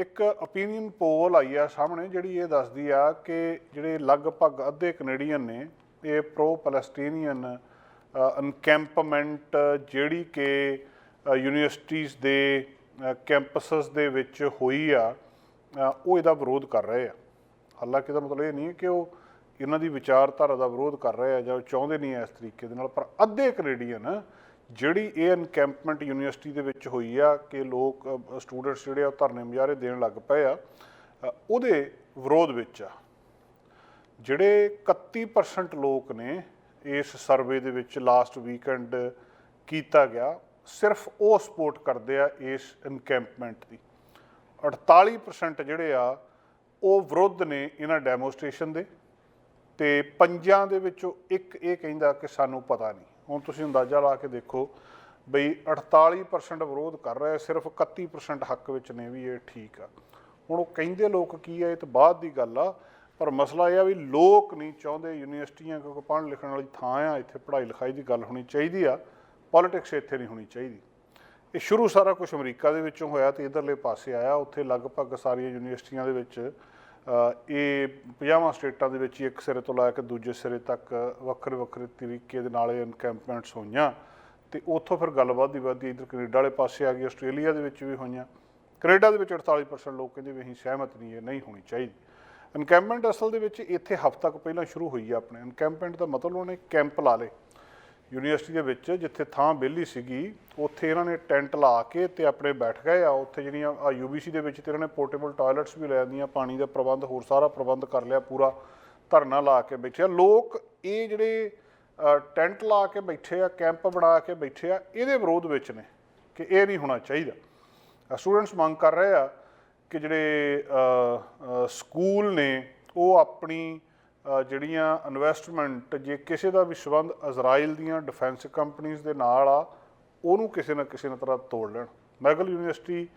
ਇੱਕ opinion ਪੋਲ ਆਈ ਆ ਸਾਹਮਣੇ ਜਿਹੜੀ ਇਹ ਦੱਸਦੀ ਆ ਕਿ ਜਿਹੜੇ ਲਗਭਗ ਅੱਧੇ ਕੈਨੇਡੀਅਨ ਨੇ, ਇਹ ਪ੍ਰੋ ਪੈਲਸਟੀਨੀਅਨ ਅਨਕੈਂਪਮੈਂਟ ਜਿਹੜੀ ਕਿ ਯੂਨੀਵਰਸਿਟੀਜ਼ ਦੇ ਕੈਂਪਸਸ ਦੇ ਵਿੱਚ ਹੋਈ ਆ ਉਹ ਇਹਦਾ ਵਿਰੋਧ ਕਰ ਰਹੇ ਆ। ਹਾਲਾਂਕਿ ਇਹਦਾ ਮਤਲਬ ਇਹ ਨਹੀਂ ਕਿ ਉਹ ਇਹਨਾਂ ਦੀ ਵਿਚਾਰਧਾਰਾ ਦਾ ਵਿਰੋਧ ਕਰ ਰਹੇ ਆ ਜਾਂ ਉਹ ਚਾਹੁੰਦੇ ਨਹੀਂ ਐ ਇਸ ਤਰੀਕੇ ਦੇ ਨਾਲ, ਪਰ ਅੱਧੇ ਕੈਨੇਡੀਅਨ ਜਿਹੜੀ ਇਹ ਐਨਕੈਂਪਮੈਂਟ ਯੂਨੀਵਰਸਿਟੀ ਦੇ ਵਿੱਚ ਹੋਈ ਆ ਕਿ ਲੋਕ ਸਟੂਡੈਂਟਸ ਜਿਹੜੇ ਆ ਉਹ ਧਰਨੇ ਮੁਜ਼ਾਹਰੇ ਦੇਣ ਲੱਗ ਪਏ ਆ ਉਹਦੇ ਵਿਰੋਧ ਵਿੱਚ ਆ। ਜਿਹੜੇ 31% ਲੋਕ ਨੇ, ਇਸ ਸਰਵੇ ਦੇ ਵਿੱਚ ਲਾਸਟ ਵੀਕਐਂਡ ਕੀਤਾ ਗਿਆ, ਸਿਰਫ ਉਹ ਸਪੋਰਟ ਕਰਦੇ ਆ ਇਸ ਐਨਕੈਂਪਮੈਂਟ ਦੀ। 48% ਜਿਹੜੇ ਆ, ਉਹ ਵਿਰੁੱਧ ਨੇ ਇਹਨਾਂ ਡੈਮੋਸਟ੍ਰੇਸ਼ਨ ਦੇ ਤੇ ਪੰਜਾਂ ਦੇ ਵਿੱਚੋਂ ਇੱਕ ਇਹ ਕਹਿੰਦਾ ਕਿ ਸਾਨੂੰ ਪਤਾ ਨਹੀਂ। ਹੁਣ ਤੁਸੀਂ ਅੰਦਾਜ਼ਾ ਲਾ ਕੇ ਦੇਖੋ ਬਈ 48% ਵਿਰੋਧ ਕਰ ਰਿਹਾ ਸਿਰਫ 31% ਹੱਕ ਵਿੱਚ ਨੇ ਵੀ ਇਹ ਠੀਕ ਆ। ਹੁਣ ਉਹ ਕਹਿੰਦੇ ਲੋਕ ਕੀ ਆ, ਇਹ ਤਾਂ ਬਾਅਦ ਦੀ ਗੱਲ ਆ, ਪਰ ਮਸਲਾ ਇਹ ਆ ਵੀ ਲੋਕ ਨਹੀਂ ਚਾਹੁੰਦੇ ਯੂਨੀਵਰਸਿਟੀਆਂ, ਕਿਉਂਕਿ ਪੜ੍ਹਨ ਲਿਖਣ ਵਾਲੀ ਥਾਂ ਆ, ਇੱਥੇ ਪੜ੍ਹਾਈ ਲਿਖਾਈ ਦੀ ਗੱਲ ਹੋਣੀ ਚਾਹੀਦੀ ਆ, ਪੋਲਿਟਿਕਸ ਇੱਥੇ ਨਹੀਂ ਹੋਣੀ ਚਾਹੀਦੀ। ਇਹ ਸ਼ੁਰੂ ਸਾਰਾ ਕੁਝ ਅਮਰੀਕਾ ਦੇ ਵਿੱਚੋਂ ਹੋਇਆ ਤੇ ਇਧਰਲੇ ਪਾਸੇ ਆਇਆ, ਉੱਥੇ ਲਗਭਗ ਸਾਰੀਆਂ ਯੂਨੀਵਰਸਿਟੀਆਂ ਦੇ ਵਿੱਚ ਇਹ 50 ਸਟੇਟਾਂ ਦੇ ਵਿੱਚ ਹੀ ਇੱਕ ਸਿਰੇ ਤੋਂ ਲੈ ਕੇ ਦੂਜੇ ਸਿਰੇ ਤੱਕ ਵੱਖਰੇ ਵੱਖਰੇ ਤਰੀਕੇ ਦੇ ਨਾਲ ਇਹ ਐਨਕੈਂਪਮੈਂਟਸ ਹੋਈਆਂ। ਤੇ ਉੱਥੋਂ ਫਿਰ ਗੱਲਬਾਤ ਦੀ ਵੱਧਦੀ ਇਧਰ ਕੈਨੇਡਾ ਵਾਲੇ ਪਾਸੇ ਆ ਗਈ, ਆਸਟ੍ਰੇਲੀਆ ਦੇ ਵਿੱਚ ਵੀ ਹੋਈਆਂ। ਕੈਨੇਡਾ ਦੇ ਵਿੱਚ 48% ਲੋਕ ਕਹਿੰਦੇ ਵੀ ਅਸੀਂ ਸਹਿਮਤ ਨਹੀਂ, ਇਹ ਨਹੀਂ ਹੋਣੀ ਚਾਹੀਦੀ। ਇਨਕੈਂਪਮੈਂਟ ਅਸਲ ਦੇ ਵਿੱਚ ਇੱਥੇ ਹਫ਼ਤਾ ਕੁ ਪਹਿਲਾਂ ਸ਼ੁਰੂ ਹੋਈ ਆ ਆਪਣੇ। ਇਨਕੈਂਪਮੈਂਟ ਦਾ ਮਤਲਬ ਉਹਨੇ ਕੈਂਪ ਲਾ ਲਏ। ਯੂਨੀਵਰਸਿਟੀ ਦੇ ਵਿੱਚ, ਜਿੱਥੇ ਥਾਂ ਵਿਹਲੀ ਸੀਗੀ, ਉੱਥੇ ਇਹਨਾਂ ਨੇ ਟੈਂਟ ਲਾ ਕੇ ਤੇ ਆਪਣੇ ਬੈਠ ਗਏ ਆ। ਉੱਥੇ ਜਿਹੜੀਆਂ ਆ ਯੂਬੀਸੀ ਦੇ ਵਿੱਚ ਤੇ ਇਹਨਾਂ ਨੇ ਪੋਰਟੇਬਲ ਟਾਇਲਟਸ ਵੀ ਲੈ ਆਂਦੀਆਂ, ਪਾਣੀ ਦਾ ਪ੍ਰਬੰਧ, ਹੋਰ ਸਾਰਾ ਪ੍ਰਬੰਧ ਕਰ ਲਿਆ, ਪੂਰਾ ਧਰਨਾ ਲਾ ਕੇ ਬੈਠੇ ਆ। ਲੋਕ ਇਹ ਜਿਹੜੇ ਟੈਂਟ ਲਾ ਕੇ ਬੈਠੇ ਆ, ਕੈਂਪ ਬਣਾ ਕੇ ਬੈਠੇ ਆ, ਇਹਦੇ ਵਿਰੋਧ ਵਿੱਚ ਨੇ ਕਿ ਇਹ ਨਹੀਂ ਹੋਣਾ ਚਾਹੀਦਾ। ਸਟੂਡੈਂਟਸ ਮੰਗ ਕਰ ਰਹੇ ਆ ਕਿ ਜਿਹੜੇ ਸਕੂਲ ਨੇ, ਉਹ ਆਪਣੀ ਜਿਹੜੀਆਂ ਇਨਵੈਸਟਮੈਂਟ ਜੇ ਕਿਸੇ ਦਾ ਵੀ ਸੰਬੰਧ ਇਜ਼ਰਾਈਲ ਦੀਆਂ ਡਿਫੈਂਸ ਕੰਪਨੀਆਂ ਦੇ ਨਾਲ ਆ, ਉਹਨੂੰ ਕਿਸੇ ਨਾ ਕਿਸੇ ਨਾ ਤਰ੍ਹਾਂ ਤੋੜ ਲੈਣ। ਮੈਗਲ ਯੂਨੀਵਰਸਿਟੀ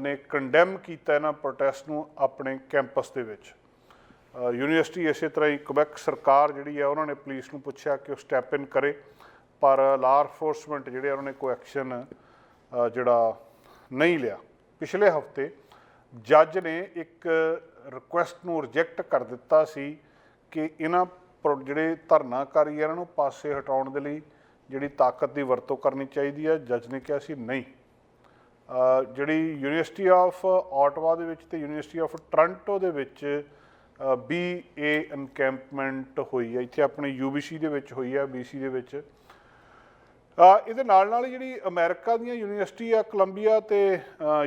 ਨੇ ਕੰਡੈਮ ਕੀਤਾ ਇਹਨਾਂ ਪ੍ਰੋਟੈਸਟ ਨੂੰ ਆਪਣੇ ਕੈਂਪਸ ਦੇ ਵਿੱਚ। ਯੂਨੀਵਰਸਿਟੀ ਇਸੇ ਤਰ੍ਹਾਂ ਹੀ ਕਬੈਕ ਸਰਕਾਰ ਜਿਹੜੀ ਆ, ਉਹਨਾਂ ਨੇ ਪੁਲਿਸ ਨੂੰ ਪੁੱਛਿਆ ਕਿ ਉਹ ਸਟੈਪ ਇਨ ਕਰੇ, ਪਰ ਲਾ ਐਨਫੋਰਸਮੈਂਟ ਜਿਹੜੇ ਆ, ਉਹਨਾਂ ਨੇ ਕੋਈ ਐਕਸ਼ਨ ਜਿਹੜਾ ਨਹੀਂ ਲਿਆ। ਪਿਛਲੇ ਹਫ਼ਤੇ ਜੱਜ ਨੇ ਇੱਕ ਰਿਕੁਐਸਟ ਨੂੰ ਰਿਜੈਕਟ ਕਰ ਦਿੱਤਾ ਸੀ ਕਿ ਇਹਨਾਂ ਪ੍ਰੋ- ਜਿਹੜੇ ਧਰਨਾਕਾਰੀ ਆ ਇਹਨਾਂ ਨੂੰ ਪਾਸੇ ਹਟਾਉਣ ਦੇ ਲਈ ਜਿਹੜੀ ਤਾਕਤ ਦੀ ਵਰਤੋਂ ਕਰਨੀ ਚਾਹੀਦੀ ਹੈ ਜੱਜ ਨੇ ਕਿਹਾ ਸੀ ਨਹੀਂ। ਜਿਹੜੀ ਯੂਨੀਵਰਸਿਟੀ ਆਫ ਆਟਵਾ ਦੇ ਵਿੱਚ ਤੇ ਯੂਨੀਵਰਸਿਟੀ ਆਫ ਟ੍ਰਾਂਟੋ ਦੇ ਵਿੱਚ ਬੀ ਏ ਐਨਕੈਂਪਮੈਂਟ ਹੋਈ ਹੈ ਇੱਥੇ ਆਪਣੇ ਯੂਬੀਸੀ ਦੇ ਵਿੱਚ ਹੋਈ ਹੈ ਬੀਸੀ ਦੇ ਵਿੱਚ। ਇਹਦੇ ਨਾਲ ਨਾਲ ਹੀ ਜਿਹੜੀ ਅਮਰੀਕਾ ਦੀਆਂ ਯੂਨੀਵਰਸਿਟੀ ਆ ਕੋਲੰਬੀਆ ਤੇ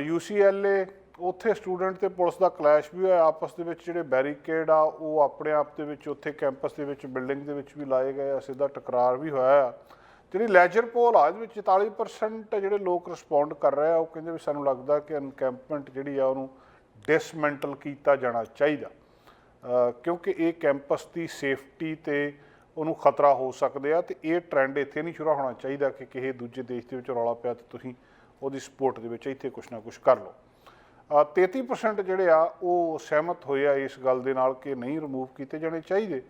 ਯੂਸੀਐਲਏ ਉੱਥੇ ਸਟੂਡੈਂਟ ਤੇ ਪੁਲਿਸ ਦਾ ਕਲੈਸ਼ ਵੀ ਹੋਇਆ। ਆਪਸ ਦੇ ਵਿੱਚ ਜਿਹੜੇ ਬੈਰੀਕੇਡ ਆ, ਉਹ ਆਪਣੇ ਆਪ ਦੇ ਵਿੱਚ ਉੱਥੇ ਕੈਂਪਸ ਦੇ ਵਿੱਚ, ਬਿਲਡਿੰਗ ਦੇ ਵਿੱਚ ਵੀ ਲਾਏ ਗਏ ਆ। ਸਿੱਧਾ ਟਕਰਾਰ ਵੀ ਹੋਇਆ ਆ। ਜਿਹੜੀ ਲੈਜਰ ਪੋਲ ਆ, ਇਹਦੇ ਵਿੱਚ 44% ਜਿਹੜੇ ਲੋਕ ਰਿਸਪੌਂਡ ਕਰ ਰਹੇ ਆ, ਉਹ ਕਹਿੰਦੇ ਵੀ ਸਾਨੂੰ ਲੱਗਦਾ ਕਿ ਐਨਕੈਂਪਮੈਂਟ ਜਿਹੜੀ ਆ, ਉਹਨੂੰ ਡਿਸਮੈਂਟਲ ਕੀਤਾ ਜਾਣਾ ਚਾਹੀਦਾ। ਕਿਉਂਕਿ ਇਹ ਕੈਂਪਸ ਦੀ ਸੇਫਟੀ ਤੇ ਉਹਨੂੰ ਖਤਰਾ ਹੋ ਸਕਦੇ ਆ ਤੇ ਇਹ ਟ੍ਰੈਂਡ ਇੱਥੇ ਨਹੀਂ ਸ਼ੁਰੂ ਹੋਣਾ ਚਾਹੀਦਾ ਕਿ ਕਿਸੇ ਦੂਜੇ ਦੇਸ਼ ਦੇ ਵਿੱਚ ਰੌਲਾ ਪਿਆ ਤੇ ਤੁਸੀਂ ਉਹਦੀ ਸਪੋਰਟ ਦੇ ਵਿੱਚ ਇੱਥੇ ਕੁਝ ਨਾ ਕੁਝ ਕਰ ਲਓ। 33% ਜਿਹੜੇ ਆ, ਉਹ ਸਹਿਮਤ ਹੋਏ ਆ ਇਸ ਗੱਲ ਦੇ ਨਾਲ ਕਿ ਨਹੀਂ ਰਿਮੂਵ ਕੀਤੇ ਜਾਣੇ ਚਾਹੀਦੇ।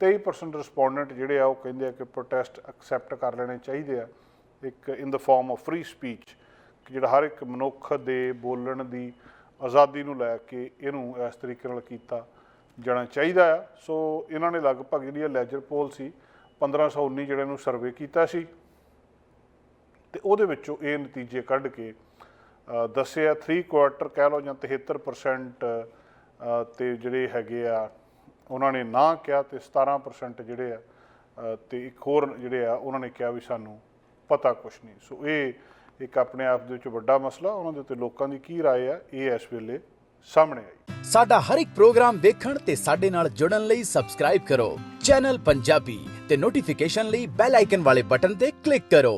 23% ਰਿਸਪੋਂਡੈਂਟ ਜਿਹੜੇ ਆ, ਉਹ ਕਹਿੰਦੇ ਆ ਕਿ ਪ੍ਰੋਟੈਸਟ ਐਕਸੈਪਟ ਕਰ ਲੈਣੇ ਚਾਹੀਦੇ ਆ। ਇੱਕ in the form of free speech ਕਿ ਜਿਹੜਾ ਹਰ ਇੱਕ ਮਨੁੱਖ ਦੇ ਬੋਲਣ ਦੀ ਆਜ਼ਾਦੀ ਨੂੰ ਲੈ ਕੇ ਇਹਨੂੰ ਇਸ ਤਰੀਕੇ ਨਾਲ ਕੀਤਾ ਜਾਣਾ ਚਾਹੀਦਾ ਆ। ਸੋ ਇਹਨਾਂ ਨੇ ਲਗਭਗ ਜਿਹੜੀ ਇਹ ਲੈਜਰ ਪੋਲ ਸੀ 1519 ਜਿਹੜੇ ਨੂੰ ਸਰਵੇ ਕੀਤਾ ਸੀ। ਤੇ ਉਹਦੇ ਵਿੱਚੋਂ ਇਹ ਨਤੀਜੇ ਕੱਢ ਕੇ ਦੱਸਿਆ 3 ਕੁਆਟਰ ਕਹਿ ਲਓ ਜਾਂ 73% ਅ, ਤੇ ਜਿਹੜੇ ਹੈਗੇ ਆ ਉਹਨਾਂ ਨੇ ਨਾ ਕਿਹਾ ਤੇ 17% ਜਿਹੜੇ ਆ ਅ, ਤੇ ਇੱਕ ਹੋਰ ਜਿਹੜੇ ਆ ਉਹਨਾਂ ਨੇ ਕਿਹਾ ਵੀ ਸਾਨੂੰ ਪਤਾ ਕੁਛ ਨਹੀਂ ਸੋ ਇਹ ਇੱਕ ਆਪਣੇ ਆਪ ਦੇ ਵਿੱਚ ਵੱਡਾ ਮਸਲਾ ਉਹਨਾਂ ਦੇ ਉੱਤੇ ਲੋਕਾਂ ਦੀ ਕੀ رائے ਆ ਇਹ ਇਸ ਵੇਲੇ ਸਾਹਮਣੇ ਆਈ ਸਾਡਾ ਹਰ ਇੱਕ ਪ੍ਰੋਗਰਾਮ ਦੇਖਣ ਤੇ ਸਾਡੇ ਨਾਲ ਜੁੜਨ ਲਈ ਸਬਸਕ੍ਰਾਈਬ ਕਰੋ ਚੈਨਲ ਪੰਜਾਬੀ ਤੇ ਨੋਟੀਫਿਕੇਸ਼ਨ ਲਈ ਬੈਲ ਆਈਕਨ ਵਾਲੇ ਬਟਨ ਤੇ ਕਲਿੱਕ ਕਰੋ